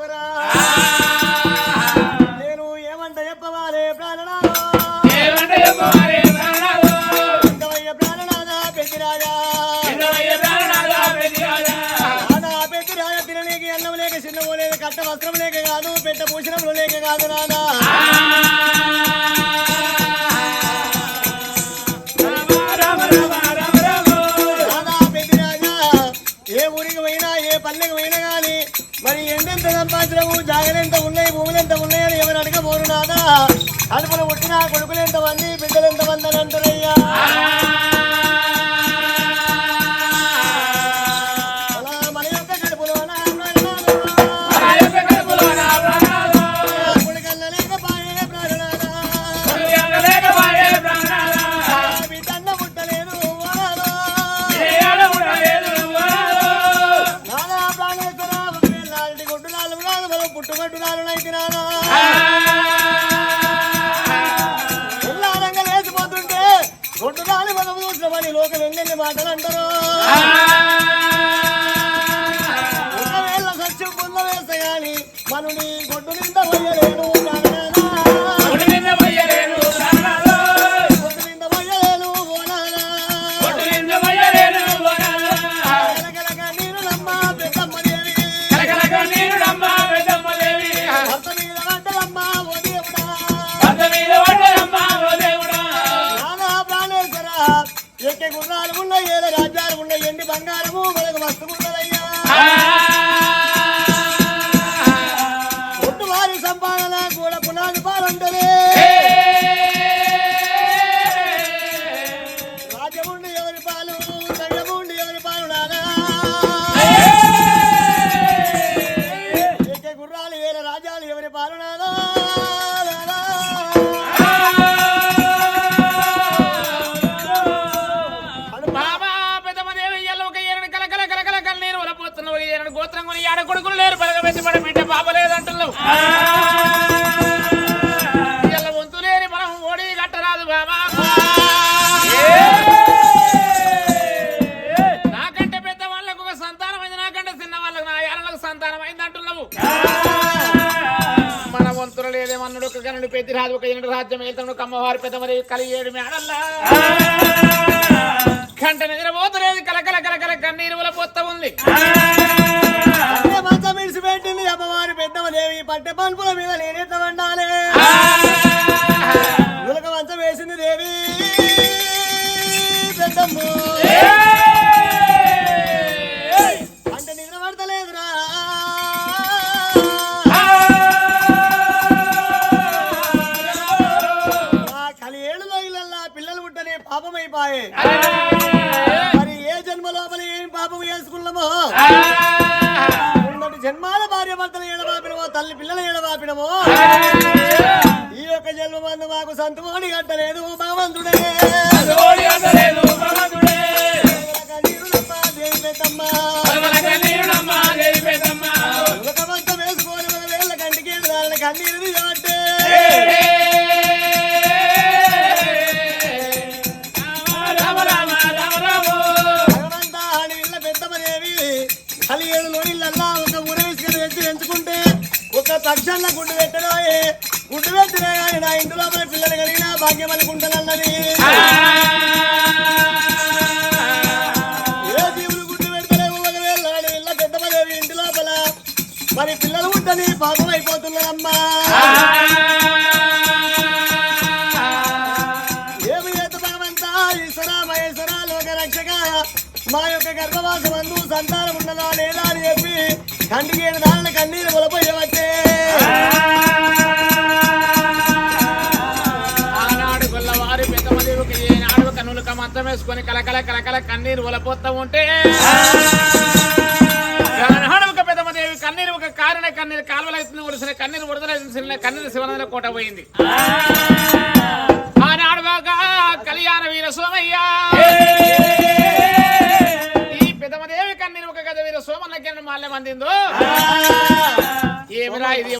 ఈశ్వరా. నేను ఏమంట చెప్పవాలే ప్రాణనాథ ఎంతవయ్య ప్రాణనాథ పెద్దిరాజా. నాదా అన్నం లేక చిన్నమో లేక కట్ట వస్త్రం లేక కాదు పెట్ట భూషణంలో లేక కాదు నాదా పోయినా ఏ పల్లెకు పోయినా కానీ మరి ఎండెంత సంపాదించడము జాగలెంత ఉన్నాయి భూములు ఎంత ఉన్నాయని ఎవరు అడగబోరు నాదా? అడుపులు పుట్టిన కొడుకులు ఎంతమంది బిడ్డలు ఎంతమంది అని అంటారు మనం ఉల్లారంగా లేచిపోతుంటే లోకం ఎన్నెన్ని మాటలు అంటారు. ఒకవేళ సత్యం పొంద వేస్తే గాని మనుని నిండా పోయలేను బంగారము ఏరని గోత్రం కొని ఏడ కొడుకులు లేరు. పలగబెట్టి మన బిడ్డ పాప లేదంటున్నావు. ఎల్ల వంతు లేని మనం ఓడి కట్టరాదు బాబా. నాకంటే పెద్ద వాళ్ళకు ఒక సంతానం అయింది నాకంటే చిన్న వాళ్ళకు నా ఏళ్ళకు సంతానం అయింది అంటున్నావు. మన వంతులు లేదేమన్నాడు ఒక గనుడు పెద్ద రాజు ఒక ఎనుడు రాజ్యం వెళ్తాడు కమ్మవారి పెద్దమది కలి ఏడు మేడల్లా. కంట నిద్రపోతలేదు కలకల కలకల కన్నీరు పోతా ఉంది. పట్టె పనుపుల మీద నేనెట్ల వండాలి? మంచం వేసింది దేవి. పెద్దమ్మ. అంటే నిద్ర పడతలేదురా. ఆ! కలి ఏళ్ళలో ఇళ్ళల్లా పిల్లలు పుట్టని పాపమైపాయే మరి ఏ జన్మ లోపల ఏం పాపం చేసుకున్నామో? ఉన్నటి జన్మాల భార్య భర్తలు తల్లి పిల్లలు ఏడబాపినమో ఈ యొక్క జన్మ మందు మాకు సంతమోడి కట్టలేదు భగవంతుడే. కన్నీరు కలిగేడులో ఇళ్ళల్లా ఒక ఊర విసుకని పెంచి పెంచుకుంటే ఒక తక్షణ గుడ్డు పెట్టడా గుడ్డు పెట్టినా కానీ నా ఇంటి లోపల పిల్లలు కలిగిన భాగ్యం అనుకుంటానన్నది ఏ జీవులు గుడ్డు పెడతలేవు ఒకవేళ ఇళ్ళ పెద్దమ్మ ఇంటి లోపల మరి పిల్లలు ఉంటని పాపం అయిపోతున్నారమ్మా. ఏమి చేత భగవంతా ఈశ్వర మహేశ్వర లోక రక్షక మా యొక్క గర్భవాసమందు సంతానం ఉన్నదా లేదా అని చెప్పి కంటికి ఏడు దారుల కన్నీరు మొలపోయవచ్చే ఆనాడు గొల్లవారి పెద్దమది ఒక ఏనాడు కన్నులు కమంతం వేసుకొని కలకల కలకల కన్నీరు ఒలపోతూ ఉంటే. ఆనాడు ఒక పెద్దమదేవి కన్నీరు ఒక కారణ కన్నీరు కాలువలైతుంది ఒడిసిన కన్నీరు వరదలైతుంది కన్నీరు శివనంద కోట పోయింది. ఆనాడు బాగా కళ్యాణ వీర సోమయ్య పెద్దమదేవి